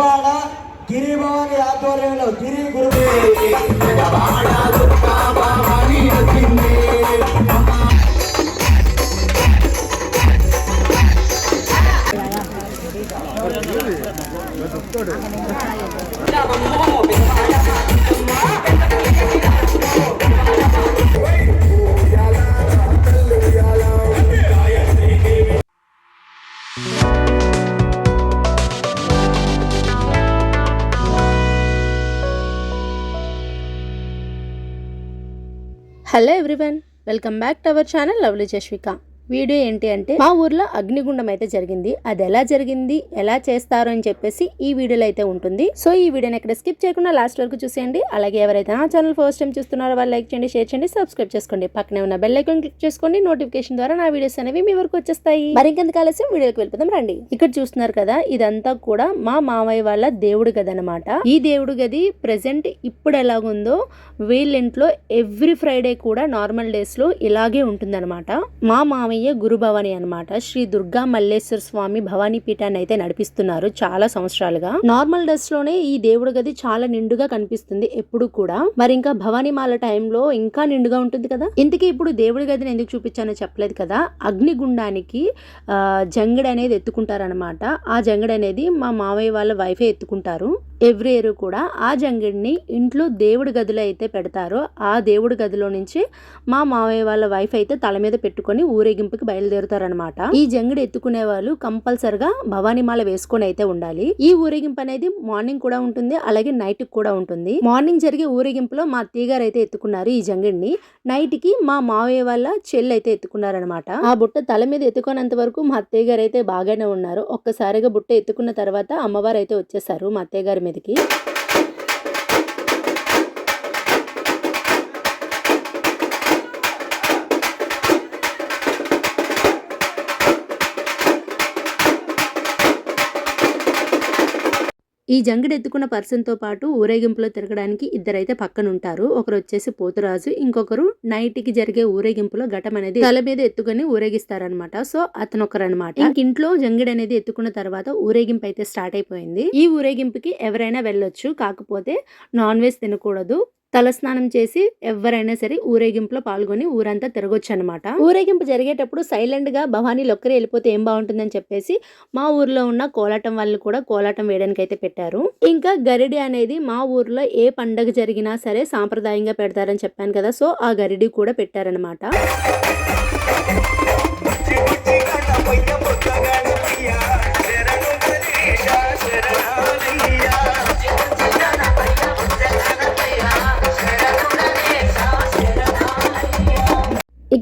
దేవాడ గిరిభవాని ఆధ్వర్యంలో గిరి గురు hello everyone welcome back to our channel lovely Jasvika. Video ఏంటి అంటే మా ఊర్లో అగ్నిగుండం అయితే జరిగింది. అది ఎలా జరిగింది? ఎలా చేస్తారు? అని చెప్పేసి ఈ వీడియోలో అయితే ఉంటుంది. సో ఈ వీడియోని ఎక్కడ స్కిప్ చేయకుండా లాస్ట్ వరకు చూసేయండి. అలాగే ఎవరైతే నా ఛానల్ ఫస్ట్ టైం చూస్తున్నారో వాళ్ళు లైక్ చేయండి షేర్ చేయండి సబ్స్క్రైబ్ చేసుకోండి. పక్కనే ఉన్న బెల్ ఐకాన్ క్లిక్ చేసుకోండి. నోటిఫికేషన్ ద్వారా నా వీడియోస్ అనేవి మీ వరకు వచ్చేస్తాయి. మరింకెంత ఇంకెందుకు వీడియోకి వెళ్ళిపోదాం రండి. ఇక్కడ చూస్తున్నారు కదా ఇదంతా కూడా మా మావయ్య వాళ్ళ దేవుడి గది అనమాట ఈ దేవుడి గది ప్రెసెంట్ ఇప్పుడు ఎలాగుందో వీళ్ళ ఇంట్లో ఎవ్రీ ఫ్రైడే కూడా నార్మల్ డేస్లో ఇలాగే ఉంటుందన్నమాట. మా మావయ్య గురు గురుభవని అనమాట శ్రీ దుర్గా మల్లేశ్వర స్వామి భవానీ పీఠాన్ని అయితే నడిపిస్తున్నారు చాలా సంవత్సరాలుగా. నార్మల్ డేస్లోనే ఈ దేవుడి గది చాలా నిండుగా కనిపిస్తుంది ఎప్పుడు కూడా. మరి ఇంకా భవానీ మాల టైంలో ఇంకా నిండుగా ఉంటుంది కదా? ఇంతకీ ఇప్పుడు దేవుడి గదిని ఎందుకు చూపించానో చెప్పలేదు కదా? అగ్నిగుండానికి జంగడి అనేది ఎత్తుకుంటారనమాట ఆ జంగడి అనేది మా మావయ్య వాళ్ళ వైఫే ఎత్తుకుంటారు. ఎవ్రీ ఇయర్ కూడా ఆ జంగిడిని ఇంట్లో దేవుడి గదిలో అయితే పెడతారో ఆ దేవుడి గదిలో నుంచి మా మావయ్య వాళ్ళ వైఫ్ అయితే తల మీద పెట్టుకొని ఊరేగింపుకి బయలుదేరుతారనమాట ఈ జంగిడి ఎత్తుకునే వాళ్ళు కంపల్సరిగా భవానీమాల వేసుకొని అయితే ఉండాలి. ఈ ఊరేగింపు అనేది మార్నింగ్ కూడా ఉంటుంది అలాగే నైట్ కూడా ఉంటుంది. మార్నింగ్ జరిగే ఊరేగింపులో మా అత్తయ్య గారు అయితే ఎత్తుకున్నారు ఈ జంగిడిని. నైట్కి మా మావయ్య వాళ్ళ చెల్లి అయితే ఎత్తుకున్నారనమాట ఆ బుట్ట తల మీద ఎత్తుకున్నంత వరకు మా అత్తయ్య గారు అయితే బాగానే ఉన్నారు. ఒక్కసారిగా బుట్ట ఎత్తుకున్న తర్వాత అమ్మవారు అయితే వచ్చేసారు మా అత్తయ్య గారి మీదకి ఈ జంగిడెత్తుకున్న ఎత్తుకున్న పర్సన్తో పాటు ఊరేగింపులో తిరగడానికి ఇద్దరైతే పక్కన ఉంటారు ఒకరు వచ్చేసి పోతురాజు ఇంకొకరు నైట్కి జరిగే ఊరేగింపులో ఘటం అనేది తల మీద ఎత్తుకొని ఊరేగిస్తారనమాట సో అతను ఒకరనమాట ఇంట్లో జంగిడి అనేది ఎత్తుకున్న తర్వాత ఊరేగింపు అయితే స్టార్ట్ అయిపోయింది. ఈ ఊరేగింపుకి ఎవరైనా వెళ్ళొచ్చు. కాకపోతే నాన్ వెజ్ తినకూడదు. తలస్నానం చేసి ఎవరైనా సరే ఊరేగింపులో పాల్గొని ఊరంతా తిరగొచ్చు అనమాట ఊరేగింపు జరిగేటప్పుడు సైలెంట్గా భవానీ ఒక్కరే వెళ్ళిపోతే ఏం బాగుంటుందని చెప్పేసి మా ఊర్లో ఉన్న కోలాటం వాళ్ళు కూడా కోలాటం వేయడానికి అయితే పెట్టారు. ఇంకా గరిడి అనేది మా ఊర్లో ఏ పండగ జరిగినా సరే సాంప్రదాయంగా పెడతారని చెప్పాను కదా సో ఆ గరిడి కూడా పెట్టారనమాట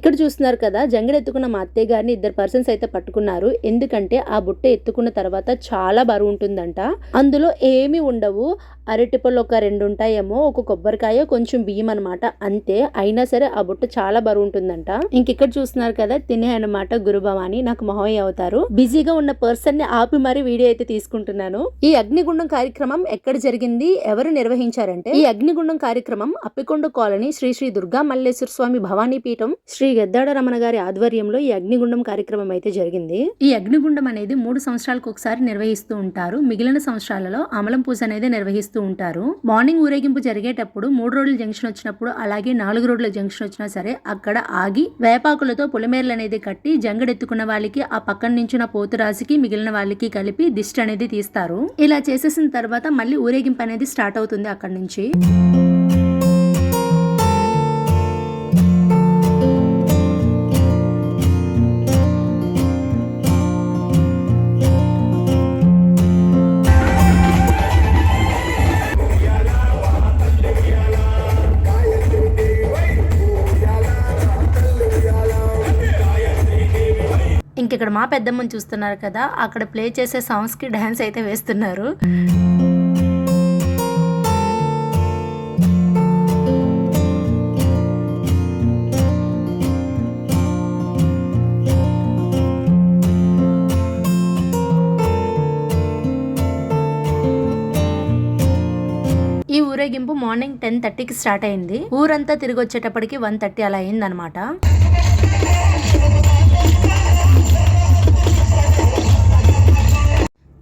ఇక్కడ చూస్తున్నారు కదా జంగడ ఎత్తుకున్న మా అత్తయ్య గారిని ఇద్దరు పర్సన్స్ అయితే పట్టుకున్నారు. ఎందుకంటే ఆ బుట్ట ఎత్తుకున్న తర్వాత చాలా బరువు ఉంటుందంట. అందులో ఏమీ ఉండవు. అరటిపళ్ళు ఒక రెండు ఉంటాయేమో ఒక కొబ్బరికాయ కొంచెం బియ్యం అనమాట అంతే అయినా సరే ఆ బుట్ట చాలా బరువు ఉంటుందంట ఇంకెక్కడ చూస్తున్నారు కదా తినే అనమాట గురుభవాని నాకు మొహమయ్య అవుతారు. బిజీగా ఉన్న పర్సన్ని ఆపి మరీ వీడియో అయితే తీసుకుంటున్నాను. ఈ అగ్నిగుండం కార్యక్రమం ఎక్కడ జరిగింది ఎవరు నిర్వహించారంటే ఈ అగ్నిగుండం కార్యక్రమం అప్పికొండ కాలనీ శ్రీ శ్రీ దుర్గా మల్లేశ్వర స్వామి భవానీ పీఠం శ్రీ గద్దాడ రమణ గారి ఆధ్వర్యంలో ఈ అగ్నిగుండం కార్యక్రమం అయితే జరిగింది. ఈ అగ్నిగుండం అనేది మూడు సంవత్సరాలకు ఒకసారి నిర్వహిస్తూ ఉంటారు. మిగిలిన సంవత్సరాలలో అమలం పూజ అనేది నిర్వహిస్తూ ఉంటారు. మార్నింగ్ ఊరేగింపు జరిగేటప్పుడు మూడు రోడ్ల జంక్షన్ వచ్చినప్పుడు అలాగే నాలుగు రోడ్ల జంక్షన్ వచ్చినా సరే అక్కడ ఆగి వేపాకులతో పొలిమేరలు అనేది కట్టి జంగడెత్తుకున్న వాళ్ళకి ఆ పక్కన నుంచిన పోతురాశికి మిగిలిన వాళ్ళకి కలిపి దిష్టి అనేది తీస్తారు. ఇలా చేసేసిన తర్వాత మళ్ళీ ఊరేగింపు అనేది స్టార్ట్ అవుతుంది అక్కడ నుంచి. ఇక్కడ మా పెద్దమ్మని చూస్తున్నారు కదా అక్కడ ప్లే చేసే సాంగ్స్కి డాన్స్ అయితే వేస్తున్నారు. ఈ ఊరేగింపు మార్నింగ్ టెన్ థర్టీకి స్టార్ట్ అయింది. ఊరంతా తిరిగి వచ్చేటప్పటికి వన్ థర్టీ అలా అయిందనమాట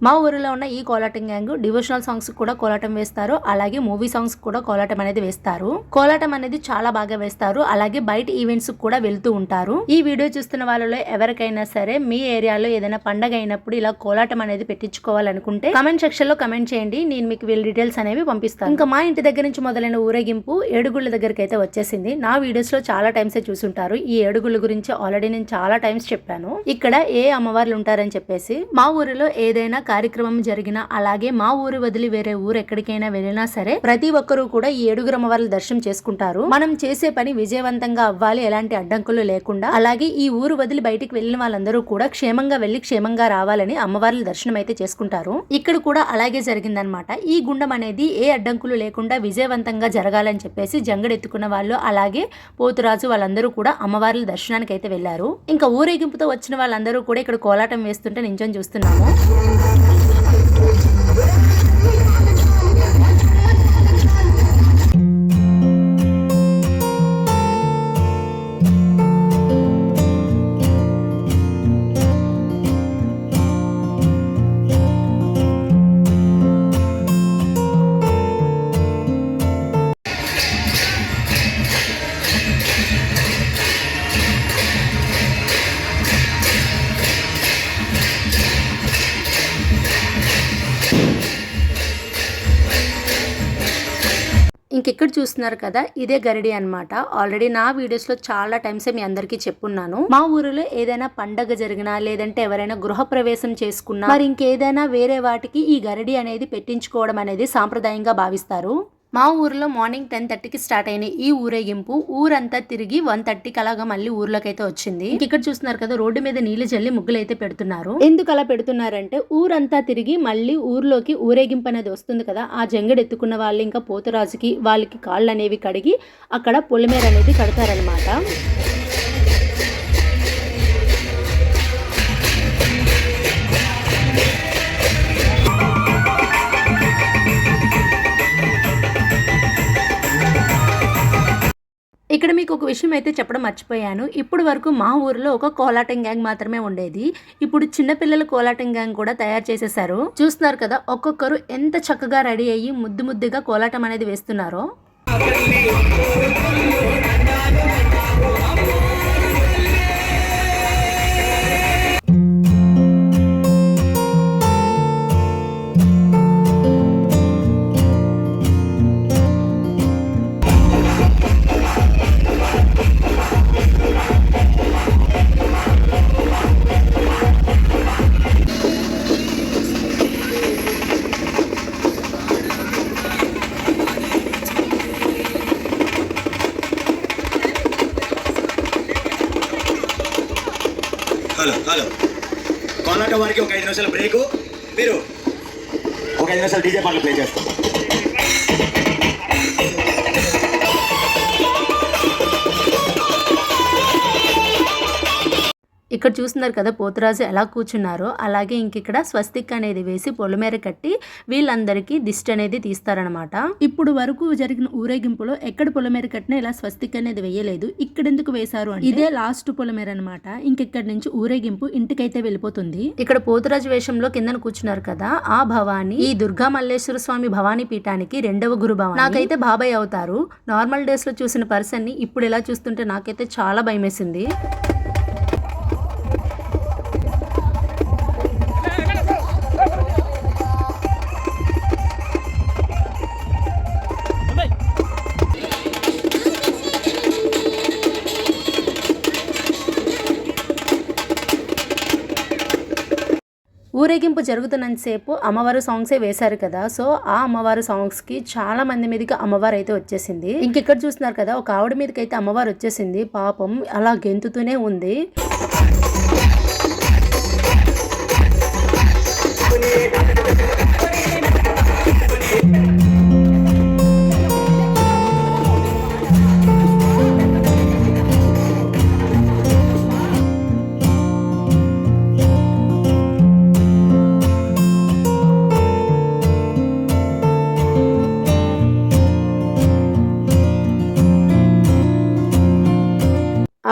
మా ఊరిలో ఉన్న ఈ కోలాటం గ్యాంగ్ డివోషనల్ సాంగ్స్ కూడా కోలాటం వేస్తారు. అలాగే మూవీ సాంగ్స్ కూడా కోలాటం అనేది వేస్తారు. కోలాటం అనేది చాలా బాగా వేస్తారు. అలాగే బయట ఈవెంట్స్ కూడా వెళ్తూ ఉంటారు. ఈ వీడియో చూస్తున్న వాళ్ళలో ఎవరికైనా సరే మీ ఏరియాలో ఏదైనా పండగ అయినప్పుడు ఇలా కోలాటం అనేది పెట్టించుకోవాలనుకుంటే కమెంట్ సెక్షన్లో కమెంట్ చేయండి. నేను మీకు వీళ్ళ డీటెయిల్స్ అనేవి పంపిస్తాను. ఇంకా మా ఇంటి దగ్గర నుంచి మొదలైన ఊరేగింపు ఏడుగుళ్ళ దగ్గరికి అయితే వచ్చేసింది. నా వీడియోస్లో చాలా టైమ్స్ చూసుంటారు. ఈ ఏడుగుళ్ళ గురించి ఆల్రెడీ నేను చాలా టైమ్స్ చెప్పాను. ఇక్కడ ఏ అమ్మవార్లు ఉంటారని చెప్పేసి మా ఊరిలో ఏదైనా కార్యక్రమం జరిగినా అలాగే మా ఊరు వదిలి వేరే ఊరు ఎక్కడికైనా వెళ్ళినా సరే ప్రతి ఒక్కరూ కూడా ఈ ఏడుగురు అమ్మవార్ల దర్శనం చేసుకుంటారు. మనం చేసే పని విజయవంతంగా అవ్వాలి ఎలాంటి అడ్డంకులు లేకుండా. అలాగే ఈ ఊరు వదిలి బయటికి వెళ్ళిన వాళ్ళందరూ కూడా క్షేమంగా వెళ్ళి క్షేమంగా రావాలని అమ్మవార్ల దర్శనం అయితే చేసుకుంటారు. ఇక్కడ కూడా అలాగే జరిగిందనమాట ఈ గుండం అనేది ఏ అడ్డంకులు లేకుండా విజయవంతంగా జరగాలని చెప్పేసి జంగడెత్తుకున్న వాళ్ళు అలాగే పోతురాజు వాళ్ళందరూ కూడా అమ్మవార్ల దర్శనానికి అయితే వెళ్ళారు ఇంకా ఊరేగింపుతో వచ్చిన వాళ్ళందరూ కూడా ఇక్కడ కోలాటం వేస్తుంటే నించొని చూస్తున్నాము. ఇంకెక్కడ చూస్తున్నారు కదా? ఇదే గరిడి అన్నమాట. ఆల్రెడీ నా వీడియోస్లో చాలా టైమ్స్ మీ అందరికీ చెప్పున్నాను. మా ఊరిలో ఏదైనా పండగ జరిగినా లేదంటే ఎవరైనా గృహ ప్రవేశం చేసుకున్నా మరి ఇంకేదైనా వేరే వాటికి ఈ గరిడి అనేది పెట్టించుకోవడం అనేది సాంప్రదాయంగా భావిస్తారు. మా ఊరిలో మార్నింగ్ టెన్ థర్టీకి స్టార్ట్ అయిన ఈ ఊరేగింపు ఊరంతా తిరిగి వన్ థర్టీకి అలాగా మళ్ళీ ఊర్లోకి అయితే వచ్చింది ఇక్కడ చూస్తున్నారు కదా రోడ్డు మీద నీళ్ళు జల్లి ముగ్గులు అయితే పెడుతున్నారు. ఎందుకు అలా పెడుతున్నారంటే ఊరంతా తిరిగి మళ్ళీ ఊర్లోకి ఊరేగింపు అనేది వస్తుంది కదా ఆ జంగడు ఎత్తుకున్న వాళ్ళు ఇంకా పోతురాజుకి వాళ్ళకి కాళ్ళు అనేవి కడిగి అక్కడ పొలిమేర అనేది కడతారనమాట విషయం అయితే చెప్పడం మర్చిపోయాను. ఇప్పుడు వరకు మా ఊరిలో ఒక కోలాటం గ్యాంగ్ మాత్రమే ఉండేది. ఇప్పుడు చిన్నపిల్లల కోలాటం గ్యాంగ్ కూడా తయారు చేసేసారు చూస్తున్నారు కదా ఒక్కొక్కరు ఎంత చక్కగా రెడీ అయ్యి ముద్దు ముద్దుగా కోలాటం అనేది వేస్తున్నారో. వారికి ఒక ఐదు నిమిషాలు బ్రేక్ మీరు ఒక ఐదు నిమిషాలు డీజే పాటలు ప్లే చేస్తాం. చూస్తున్నారు కదా పోతురాజు ఎలా కూర్చున్నారో అలాగే ఇంక ఇక్కడ స్వస్తిక్ అనేది వేసి పొలమేర కట్టి వీళ్ళందరికీ దిష్టి అనేది తీస్తారనమాట ఇప్పుడు వరకు జరిగిన ఊరేగింపులో ఎక్కడ పొలమేర కట్టినా ఇలా స్వస్తిక్ అనేది వేయలేదు. ఇక్కడ ఎందుకు వేశారు ఇదే లాస్ట్ పొలమేర అనమాట ఇంకెక్కడి నుంచి ఊరేగింపు ఇంటికైతే వెళ్ళిపోతుంది. ఇక్కడ పోతురాజు వేషంలో కిందన కూర్చున్నారు కదా ఆ భవాని ఈ దుర్గా మల్లేశ్వర స్వామి భవానీ పీఠానికి రెండవ గురు భవాని. నాకైతే బాబాయ్ అవుతారు. నార్మల్ డేస్లో చూసిన పర్సన్ని ఇప్పుడు ఇలా చూస్తుంటే నాకైతే చాలా భయమేసింది. ఊరేగింపు జరుగుతున్నంతసేపు అమ్మవారు సాంగ్సే వేశారు కదా సో ఆ అమ్మవారు సాంగ్స్కి చాలా మంది మీదకి అమ్మవారు అయితే వచ్చేసింది ఇంకెక్కడ చూస్తున్నారు కదా ఒక ఆవిడ మీదకి అయితే అమ్మవారు వచ్చేసింది. పాపం అలా గెంతుతూనే ఉంది.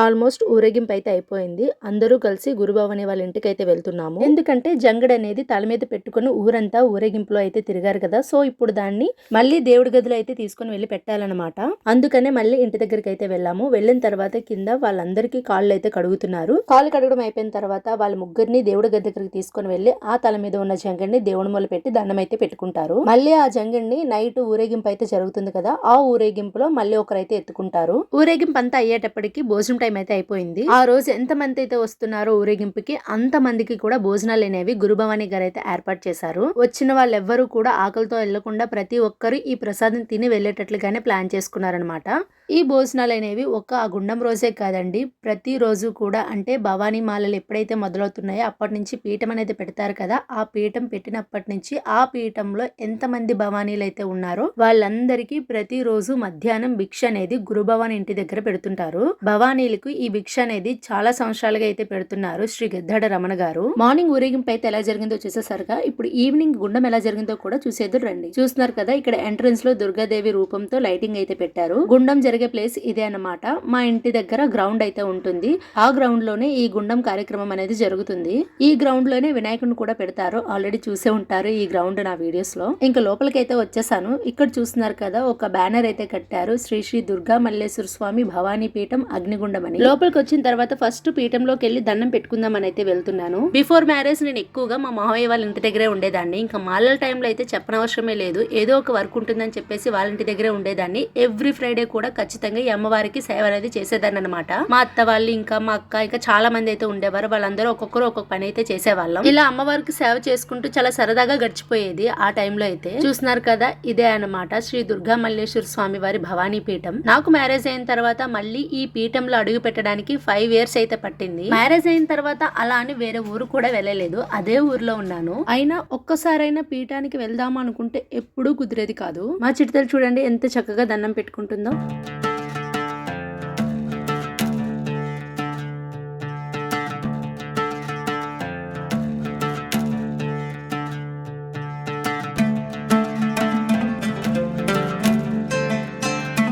ఆల్మోస్ట్ ఊరేగింపు అయితే అయిపోయింది. అందరూ కలిసి గురుభవని వాళ్ళ ఇంటికి అయితే వెళ్తున్నాము. ఎందుకంటే జంగడ అనేది తల మీద పెట్టుకుని ఊరంతా ఊరేగింపులో అయితే తిరిగారు కదా. సో ఇప్పుడు దాన్ని మళ్ళీ దేవుడి గదిలో అయితే తీసుకొని వెళ్ళి పెట్టాలన్నమాట. అందుకనే మళ్ళీ ఇంటి దగ్గరికి అయితే వెళ్ళాము. వెళ్ళిన తర్వాత కింద వాళ్ళందరికీ కాళ్ళు అయితే కడుగుతున్నారు. కాళ్ళు కడగడం అయిపోయిన తర్వాత వాళ్ళ ముగ్గురిని దేవుడి గది దగ్గరికి తీసుకొని వెళ్ళి ఆ తల మీద ఉన్న జంగడిని దేవుడి మొదలు పెట్టి దండం అయితే పెట్టుకుంటారు. మళ్ళీ ఆ జంగడిని నైట్ ఊరేగింపు అయితే జరుగుతుంది కదా. ఆ ఊరేగింపులో మళ్ళీ ఒకరైతే ఎత్తుకుంటారు. ఊరేగింపు అంతా అయ్యేటప్పటికి భోజనం టైం అయితే అయిపోయింది. ఆ రోజు ఎంత మంది అయితే వస్తున్నారో ఊరేగింపుకి అంత మందికి కూడా భోజనాలు అనేవి గురుభవాని గారు అయితే ఏర్పాటు చేశారు. వచ్చిన వాళ్ళెవ్వరూ కూడా ఆకలితో వెళ్ళకుండా ప్రతి ఒక్కరు ఈ ప్రసాదం తిని వెళ్ళేటట్లుగానే ప్లాన్ చేసుకున్నారనమాట ఈ భోజనాలు అనేవి ఒక్క ఆ గుండం రోజే కాదండి. ప్రతి రోజు కూడా అంటే భవానీ మాలలు ఎప్పుడైతే మొదలవుతున్నాయో అప్పటి నుంచి పీఠం అనేది పెడతారు కదా ఆ పీఠం పెట్టినప్పటి నుంచి ఆ పీఠంలో ఎంతమంది భవానీలు అయితే ఉన్నారో వాళ్ళందరికీ ప్రతిరోజు మధ్యాహ్నం భిక్ష అనేది గురుభవాని ఇంటి దగ్గర పెడుతుంటారు. భవానీలకు ఈ భిక్ష అనేది చాలా సంవత్సరాలుగా అయితే పెడుతున్నారు శ్రీ గద్దడ రమణ గారు. మార్నింగ్ ఊరేగింపు అయితే ఎలా జరిగిందో చూసేసరిగా ఇప్పుడు ఈవినింగ్ గుండం ఎలా జరిగిందో కూడా చూసేది రండి. చూస్తున్నారు కదా ఇక్కడ ఎంట్రన్స్లో దుర్గాదేవి రూపంతో లైటింగ్ అయితే పెట్టారు. గుండం జరిగే ప్లేస్ ఇదే అన్నమాట. మా ఇంటి దగ్గర గ్రౌండ్ అయితే ఉంటుంది. ఆ గ్రౌండ్లోనే ఈ గుండం కార్యక్రమం అనేది జరుగుతుంది. ఈ గ్రౌండ్లోనే వినాయకుడిని కూడా పెడతారు. ఆల్రెడీ చూసే ఉంటారు ఈ గ్రౌండ్ నా వీడియోస్లో. ఇంకా లోపలికి అయితే వచ్చేసాను. ఇక్కడ చూస్తున్నారు కదా ఒక బ్యానర్ అయితే కట్టారు. శ్రీ శ్రీ దుర్గా మల్లేశ్వర స్వామి భవానీ పీఠం అగ్నిగుండం అని లోపలికి వచ్చిన తర్వాత ఫస్ట్ పీఠంలోకి వెళ్ళి దండం పెట్టుకుందాం అని అయితే వెళ్తున్నాను. బిఫోర్ మ్యారేజ్ నేను ఎక్కువగా మా మావయ్య వాళ్ళ ఇంటి దగ్గరే ఉండేదాన్ని. ఇంకా మాలల టైంలో అయితే చెప్పనవసరమే లేదు. ఏదో ఒక వర్క్ ఉంటుందని చెప్పేసి వాళ్ళ ఇంటి దగ్గరే ఉండేదాన్ని. ఎవ్రీ ఫ్రైడే కూడా ఖచ్చితంగా ఈ అమ్మవారికి సేవ అనేది చేసేదాన్ని అనమాట మా అత్త వాళ్ళు ఇంకా మా అక్క ఇంకా చాలా మంది అయితే ఉండేవారు. వాళ్ళందరూ ఒక్కొక్కరు ఒక్కొక్క పని అయితే చేసేవాళ్ళం. ఇలా అమ్మవారికి సేవ చేసుకుంటూ చాలా సరదాగా గడిచిపోయేది ఆ టైంలో అయితే. చూస్తున్నారు కదా ఇదే అన్నమాట శ్రీ దుర్గా మల్లేశ్వర స్వామి వారి భవానీ పీఠం. నాకు మ్యారేజ్ అయిన తర్వాత మళ్ళీ ఈ పీఠంలో అడుగు పెట్టడానికి ఫైవ్ ఇయర్స్ అయితే పట్టింది. మ్యారేజ్ అయిన తర్వాత అలా అని వేరే ఊరు కూడా వెళ్ళలేదు. అదే ఊర్లో ఉన్నాను. అయినా ఒక్కసారైనా పీఠానికి వెళ్దాం అనుకుంటే ఎప్పుడూ కుదిరేది కాదు. మా చిటితలు చూడండి ఎంత చక్కగా దండం పెట్టుకుంటుందో.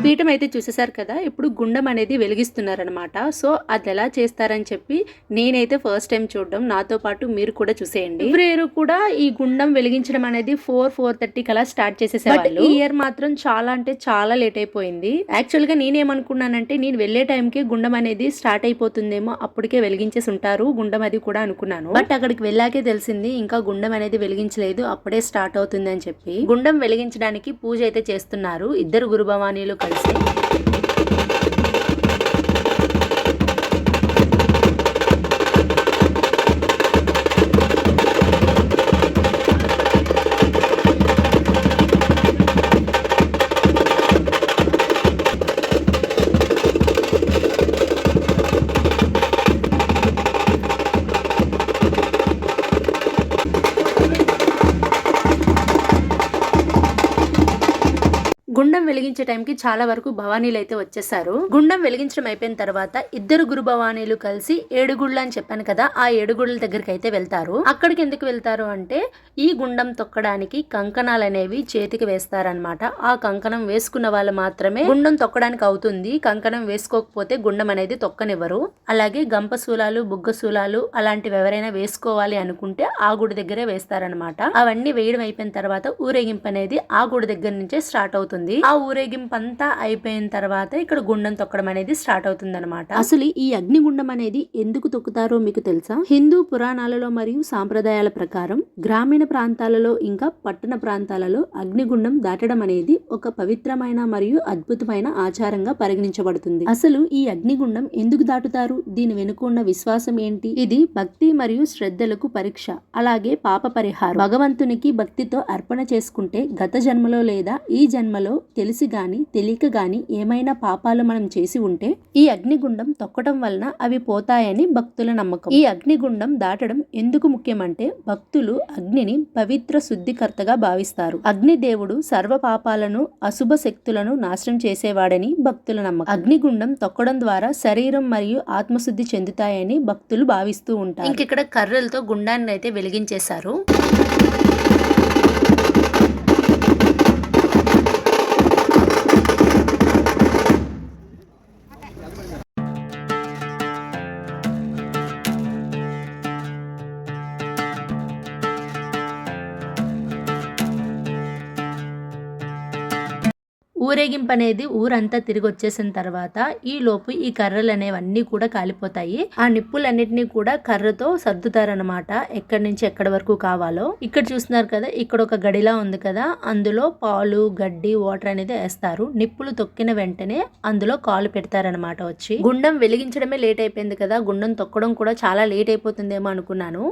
పీఠం అయితే చూసేసారు కదా ఇప్పుడు గుండం అనేది వెలిగిస్తున్నారనమాట సో అది ఎలా చేస్తారని చెప్పి నేనైతే ఫస్ట్ టైం చూడడం. నాతో పాటు మీరు కూడా చూసేయండి. ఎవరు కూడా ఈ గుండం వెలిగించడం అనేది ఫోర్ ఫోర్ థర్టీ కలా స్టార్ట్ చేసేసేవాళ్ళు. ఈ ఇయర్ మాత్రం చాలా అంటే చాలా లేట్ అయిపోయింది. యాక్చువల్గా నేనేమనుకున్నానంటే నేను వెళ్ళే టైంకి గుండం అనేది స్టార్ట్ అయిపోతుందేమో అప్పటికే వెలిగించేసి ఉంటారు. గుండం అది కూడా అనుకున్నాను. బట్ అక్కడికి వెళ్ళాకే తెలిసింది ఇంకా గుండం అనేది వెలిగించలేదు అప్పుడే స్టార్ట్ అవుతుంది అని చెప్పి. గుండం వెలిగించడానికి పూజ అయితే చేస్తున్నారు. ఇద్దరు గురుభవానీలు కలిసి గుండం వెలిగించే టైంకి చాలా వరకు భవానీలు అయితే వచ్చేసారు గుండం వెలిగించడం అయిపోయిన తర్వాత ఇద్దరు గురు భవానీలు కలిసి ఏడుగుళ్ళు అని చెప్పాను కదా ఆ ఏడుగుళ్ళ దగ్గరికి అయితే వెళ్తారు. అక్కడికి ఎందుకు వెళ్తారు అంటే ఈ గుండం తొక్కడానికి కంకణాలు అనేవి చేతికి వేస్తారనమాట ఆ కంకణం వేసుకున్న వాళ్ళు మాత్రమే గుండం తొక్కడానికి అవుతుంది. కంకణం వేసుకోకపోతే గుండం అనేది తొక్కనివ్వరు. అలాగే గంపశూలాలు బుగ్గశూలాలు అలాంటివి ఎవరైనా వేసుకోవాలి అనుకుంటే ఆ గుడి దగ్గరే వేస్తారనమాట అవన్నీ వేయడం అయిపోయిన తర్వాత ఊరేగింపు అనేది ఆ గుడి దగ్గర నుంచే స్టార్ట్ అవుతుంది. ఆ ఊరేగింపు అంతా అయిపోయిన తర్వాత ఇక్కడ గుండం తొక్కడం అనేది స్టార్ట్ అవుతుంది అనమాట అసలు ఈ అగ్నిగుండం అనేది ఎందుకు తొక్కుతారో మీకు తెలుసా? హిందూ పురాణాలలో మరియు సాంప్రదాయాల ప్రకారం గ్రామీణ ప్రాంతాలలో ఇంకా పట్టణ ప్రాంతాలలో అగ్నిగుండం దాటడం అనేది ఒక పవిత్రమైన మరియు అద్భుతమైన ఆచారంగా పరిగణించబడుతుంది. అసలు ఈ అగ్నిగుండం ఎందుకు దాటుతారు? దీని వెనుక ఉన్న విశ్వాసం ఏంటి? ఇది భక్తి మరియు శ్రద్ధలకు పరీక్ష అలాగే పాప పరిహారం. భగవంతునికి భక్తితో అర్పణ చేసుకుంటే గత జన్మలో లేదా ఈ జన్మలో తెలిసి గాని తెలియక గాని ఏమైనా పాపాలు మనం చేసి ఉంటే ఈ అగ్నిగుండం తొక్కడం వలన అవి పోతాయని భక్తుల నమ్మకం. ఈ అగ్నిగుండం దాటడం ఎందుకు ముఖ్యమంటే భక్తులు అగ్నిని పవిత్ర శుద్ధికర్తగా భావిస్తారు. అగ్ని దేవుడు సర్వ పాపాలను అశుభ శక్తులను నాశనం చేసేవాడని భక్తుల నమ్మకం. అగ్నిగుండం తొక్కడం ద్వారా శరీరం మరియు ఆత్మశుద్ధి చెందుతాయని భక్తులు భావిస్తూ ఉంటారు. ఇంక ఇక్కడ కర్రలతో గుండాన్ని అయితే వెలిగించేశారు. ఊరేగింపు అనేది ఊరంతా తిరిగి వచ్చేసిన తర్వాత ఈ లోపు ఈ కర్రలు అనేవన్నీ కూడా కాలిపోతాయి. ఆ నిప్పులన్నిటినీ కూడా కర్రతో సర్దుతారనమాట ఎక్కడి నుంచి ఎక్కడి వరకు కావాలో. ఇక్కడ చూస్తున్నారు కదా ఇక్కడ ఒక గడిలా ఉంది కదా అందులో పాలు గడ్డి వాటర్ అనేది వేస్తారు. నిప్పులు తొక్కిన వెంటనే అందులో కాలు పెడతారనమాట వచ్చి. గుండం వెలిగించడమే లేట్ అయిపోయింది కదా గుండం తొక్కడం కూడా చాలా లేట్ అయిపోతుందేమో అనుకున్నాను.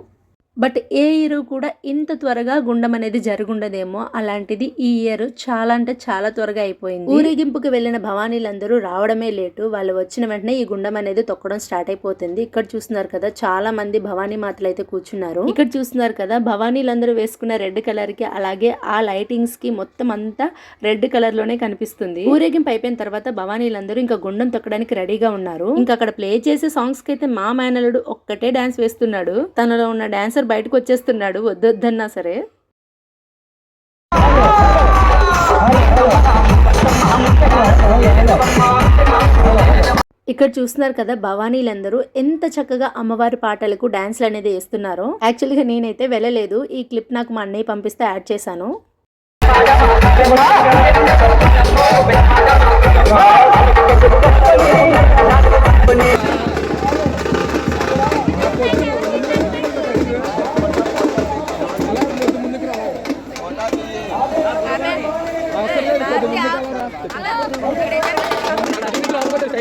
బట్ ఏ ఇయర్ కూడా ఇంత త్వరగా గుండం అనేది జరుగుండదేమో. అలాంటిది ఈ ఇయర్ చాలా అంటే చాలా త్వరగా అయిపోయింది. ఊరేగింపుకి వెళ్ళిన భవానీలందరూ రావడమే లేటు. వాళ్ళు వచ్చిన వెంటనే ఈ గుండం అనేది తొక్కడం స్టార్ట్ అయిపోతుంది. ఇక్కడ చూస్తున్నారు కదా చాలా మంది భవానీ మాతలు అయితే కూర్చున్నారు. ఇక్కడ చూస్తున్నారు కదా భవానీలందరూ వేసుకున్న రెడ్ కలర్కి అలాగే ఆ లైటింగ్స్కి మొత్తం అంతా రెడ్ కలర్లోనే కనిపిస్తుంది. ఊరేగింపు అయిపోయిన తర్వాత భవానీలందరూ ఇంకా గుండం తొక్కడానికి రెడీగా ఉన్నారు. ఇంకా అక్కడ ప్లే చేసే సాంగ్స్కి అయితే మా మేనలుడు ఒక్కటే డాన్స్ వేస్తున్నాడు. తనలో ఉన్న డాన్సర్ బయటకు వచ్చేస్తున్నాడు వద్దొద్దన్నా సరే. ఇక్కడ చూస్తున్నారు కదా భవానీలందరూ ఎంత చక్కగా అమ్మవారి పాటలకు డాన్స్లు అనేది వేస్తున్నారో. యాక్చువల్గా నేనైతే వెళ్ళలేదు ఈ క్లిప్ నాకు మా అన్నయ్య పంపిస్తే యాడ్ చేశాను.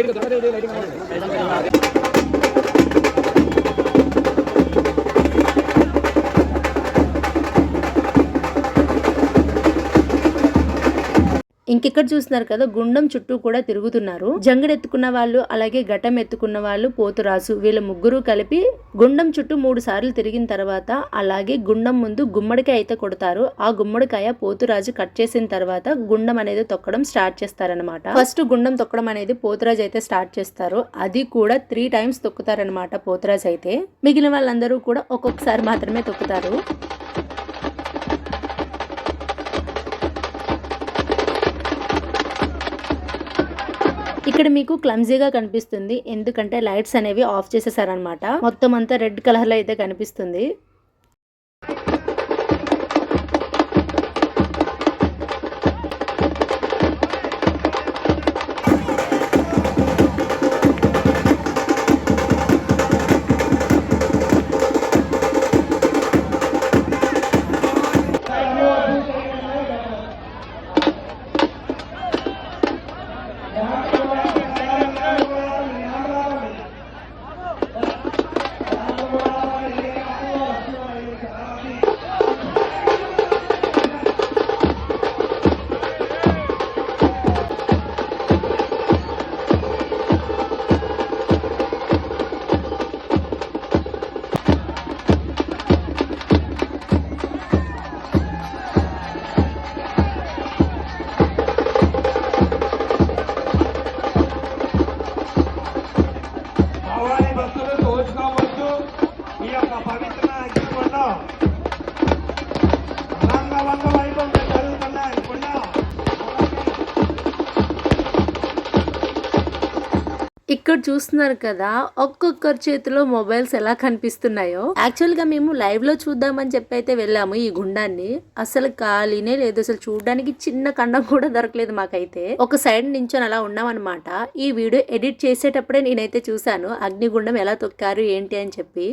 லைட் லைட் ఇంకెక్కడ చూస్తున్నారు కదా గుండం చుట్టూ కూడా తిరుగుతున్నారు. జంగడెత్తుకున్న వాళ్ళు అలాగే ఘటం ఎత్తుకున్న వాళ్ళు పోతురాజు వీళ్ళ ముగ్గురు కలిపి గుండం చుట్టూ మూడు సార్లు తిరిగిన తర్వాత అలాగే గుండం ముందు గుమ్మడికాయ అయితే కొడతారు. ఆ గుమ్మడికాయ పోతురాజు కట్ చేసిన తర్వాత గుండం అనేది తొక్కడం స్టార్ట్ చేస్తారనమాట ఫస్ట్ గుండం తొక్కడం అనేది పోతురాజు అయితే స్టార్ట్ చేస్తారు. అది కూడా త్రీ టైమ్స్ తొక్కుతారనమాట పోతురాజు అయితే. మిగిలిన వాళ్ళందరూ కూడా ఒక్కొక్కసారి మాత్రమే తొక్కుతారు. ఇక్కడ మీకు క్లమ్జీగా కనిపిస్తుంది. ఎందుకంటే లైట్స్ అనేవి ఆఫ్ చేసేసారనమాట మొత్తం అంతా రెడ్ కలర్లో అయితే కనిపిస్తుంది. ఇక్కడ చూస్తున్నారు కదా ఒక్కొక్కరి చేతిలో మొబైల్స్ ఎలా కనిపిస్తున్నాయో. యాక్చువల్గా మేము లైవ్లో చూద్దామని చెప్పి అయితే వెళ్ళాము ఈ గుండాన్ని. అసలు ఖాళీనే లేదు అసలు చూడడానికి చిన్న కండం కూడా దొరకలేదు మాకైతే. ఒక సైడ్ నించొని అలా ఉన్నామన్నమాట. ఈ వీడియో ఎడిట్ చేసేటప్పుడే నేనైతే చూశాను అగ్నిగుండం ఎలా తొక్కారు ఏంటి అని చెప్పి.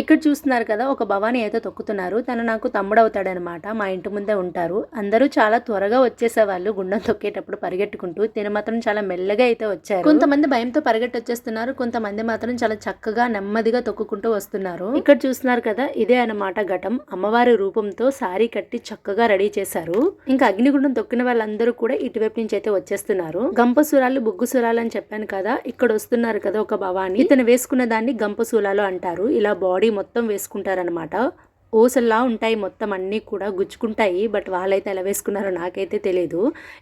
ఇక్కడ చూస్తున్నారు కదా ఒక భవానీ అయితే తొక్కుతున్నారు. తను నాకు తమ్ముడు అవుతాడనమాట మా ఇంటి ముందే ఉంటారు. అందరూ చాలా త్వరగా వచ్చేసేవాళ్ళు గుండం తొక్కేటప్పుడు పరిగెట్టుకుంటూ తిన మాత్రం చాలా మెల్లగా అయితే వచ్చారు. కొంతమంది భయంతో పరిగెట్టి వచ్చేస్తున్నారు కొంతమంది మాత్రం చాలా చక్కగా నెమ్మదిగా తొక్కుకుంటూ వస్తున్నారు. ఇక్కడ చూస్తున్నారు కదా ఇదే అన్నమాట ఘటం. అమ్మవారి రూపంతో సారీ కట్టి చక్కగా రెడీ చేశారు. ఇంకా అగ్నిగుండం తొక్కిన వాళ్ళందరూ కూడా ఇటువైపు నుంచి అయితే వచ్చేస్తున్నారు. గంపసూరాలు బుగ్గుసూరాలు అని చెప్పాను కదా ఇక్కడ వస్తున్నారు కదా ఒక భవాని. ఇతను వేసుకున్న దాన్ని గంపసూలాలు అంటారు. ఇలా బాడీ మొత్తం వేసుకుంటారనమాట ఓసల్లా ఉంటాయి మొత్తం అన్నీ కూడా గుచ్చుకుంటాయి బట్ వాళ్ళైతే ఎలా వేసుకున్నారో నాకైతే తెలియదు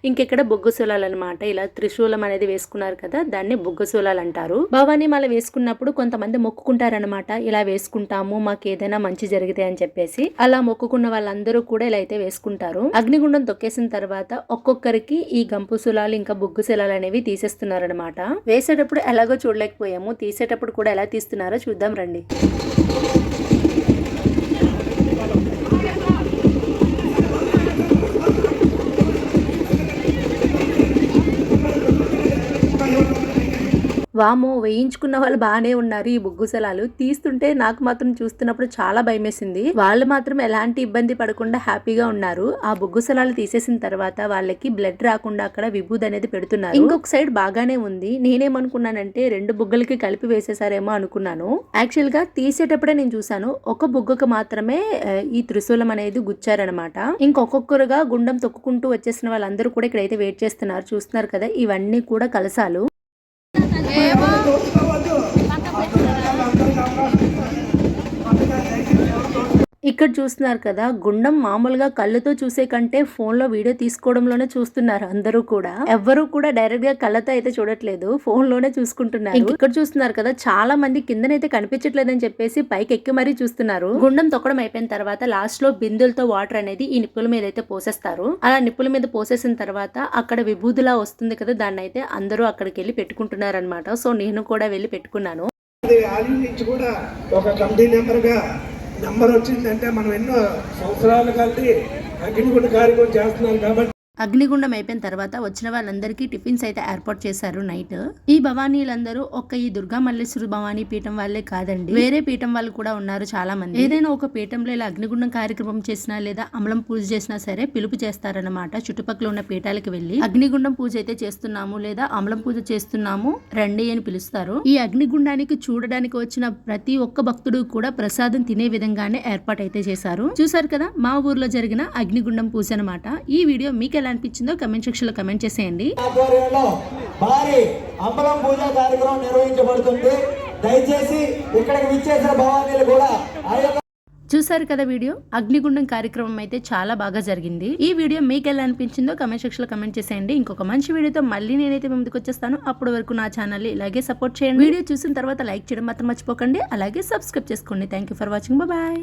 ఇంకెక్కడ బొగ్గసూలాలు అనమాట ఇలా త్రిశూలం అనేది వేసుకున్నారు కదా దాన్ని బొగ్గసూలాలు అంటారు. భవానీ మాల వేసుకున్నప్పుడు కొంతమంది మొక్కుకుంటారనమాట ఇలా వేసుకుంటాము మాకు ఏదైనా మంచి జరిగితే అని చెప్పేసి. అలా మొక్కుకున్న వాళ్ళందరూ కూడా ఇలా అయితే వేసుకుంటారు. అగ్నిగుండం తొక్కేసిన తర్వాత ఒక్కొక్కరికి ఈ గంపు సులాలు ఇంకా బొగ్గు శిలాలు అనేవి తీసేస్తున్నారనమాట వేసేటప్పుడు ఎలాగో చూడలేకపోయాము తీసేటప్పుడు కూడా ఎలా తీస్తున్నారో చూద్దాం రండి. వామో వేయించుకున్న వాళ్ళు బాగానే ఉన్నారు ఈ బొగ్గుసలాలు తీస్తుంటే నాకు మాత్రం చూస్తున్నప్పుడు చాలా భయమేసింది. వాళ్ళు మాత్రం ఎలాంటి ఇబ్బంది పడకుండా హ్యాపీగా ఉన్నారు. ఆ బొగ్గుసలాలు తీసేసిన తర్వాత వాళ్ళకి బ్లడ్ రాకుండా అక్కడ విభూది అనేది పెడుతున్నారు. ఇంకొక సైడ్ బాగానే ఉంది. నేనేమనుకున్నానంటే రెండు బుగ్గలకి కలిపి వేసేసారేమో అనుకున్నాను. యాక్చువల్గా తీసేటప్పుడే నేను చూసాను ఒక బుగ్గకు మాత్రమే ఈ త్రిశూలం అనేది గుచ్చారనమాట. ఇంకొక్కొక్కరుగా గుండం తొక్కుకుంటూ వచ్చేసిన వాళ్ళందరూ కూడా ఇక్కడైతే వెయిట్ చేస్తున్నారు. చూస్తున్నారు కదా ఇవన్నీ కూడా కలసాలు Salvador. ఇక్కడ చూస్తున్నారు కదా గుండం మామూలుగా కళ్ళతో చూసే కంటే ఫోన్లో వీడియో తీసుకోవడంలోనే చూస్తున్నారు అందరూ కూడా. ఎవ్వరూ కూడా డైరెక్ట్గా కళ్ళతో అయితే చూడట్లేదు ఫోన్లోనే చూసుకుంటున్నారు. ఇంక ఇక్కడ చూస్తున్నారు కదా చాలా మంది కిందనైతే కనిపించట్లేదని చెప్పేసి పైకి ఎక్కి మరీ చూస్తున్నారు. గుండం తొక్కడం అయిపోయిన తర్వాత లాస్ట్లో బిందులతో వాటర్ అనేది ఈ నిప్పుల మీద అయితే పోసేస్తారు. అలా నిప్పుల మీద పోసేసిన తర్వాత అక్కడ విభూదిలా వస్తుంది కదా దాన్ని అయితే అందరూ అక్కడికి వెళ్ళి పెట్టుకుంటున్నారు అనమాట సో నేను కూడా వెళ్ళి పెట్టుకున్నాను. కూడా ఒక కమిటీ మెంబర్గా నెంబర్ వచ్చిందంటే మనం ఎన్నో సంవత్సరాలు కలిసి అగ్నిగుండ కార్యక్రమం చేస్తున్నాం కాబట్టి అగ్నిగుండం అయిపోయిన తర్వాత వచ్చిన వాళ్ళందరికీ టిఫిన్స్ అయితే ఏర్పాటు చేశారు నైట్. ఈ భవానీలందరూ ఒక్క ఈ దుర్గా మల్లేశ్వర భవానీ పీఠం వాళ్ళే కాదండి. వేరే పీఠం వాళ్ళు కూడా ఉన్నారు చాలా మంది ఏదైనా ఒక పీఠంలో ఇలా అగ్నిగుండం కార్యక్రమం చేసినా లేదా అమలం పూజ చేసినా సరే పిలుపు చేస్తారనమాట చుట్టుపక్కల ఉన్న పీఠాలకు వెళ్ళి అగ్నిగుండం పూజ అయితే చేస్తున్నాము లేదా అమలం పూజ చేస్తున్నాము రండి అని పిలుస్తారు. ఈ అగ్నిగుండానికి చూడడానికి వచ్చిన ప్రతి ఒక్క భక్తుడు కూడా ప్రసాదం తినే విధంగానే ఏర్పాటు అయితే చేశారు చూసారు కదా మా ఊర్లో జరిగిన అగ్నిగుండం పూజ అనమాట ఈ వీడియో మీకు ఎలా అనిపించిందో కమెంట్ సెక్షన్లో కమెంట్ చేసేయండి. ఆధ్వర్యంలో భారీ అంబలం పూజ కార్యక్రమం నిర్వహించబడుతుంది. దయచేసి ఇక్కడికి విచ్చేసిన భవానీలు కూడా ఆ యొక్క చూసారు కదా వీడియో? అగ్నిగుండం కార్యక్రమం అయితే చాలా బాగా జరిగింది. ఈ వీడియో మీకు ఎలా అనిపించిందో కమెంట్ సెక్షన్లో కమెంట్ చేసేయండి. ఇంకొక మంచి వీడియోతో మళ్ళీ నేనైతే ముందుకు వచ్చేస్తాను. అప్పటి వరకు నా ఛానల్ ఇలాగే సపోర్ట్ చేయండి. వీడియో చూసిన తర్వాత లైక్ చేయడం మాత్రం మర్చిపోకండి. అలాగే సబ్స్క్రైబ్ చేసుకోండి. Thank you for watching bye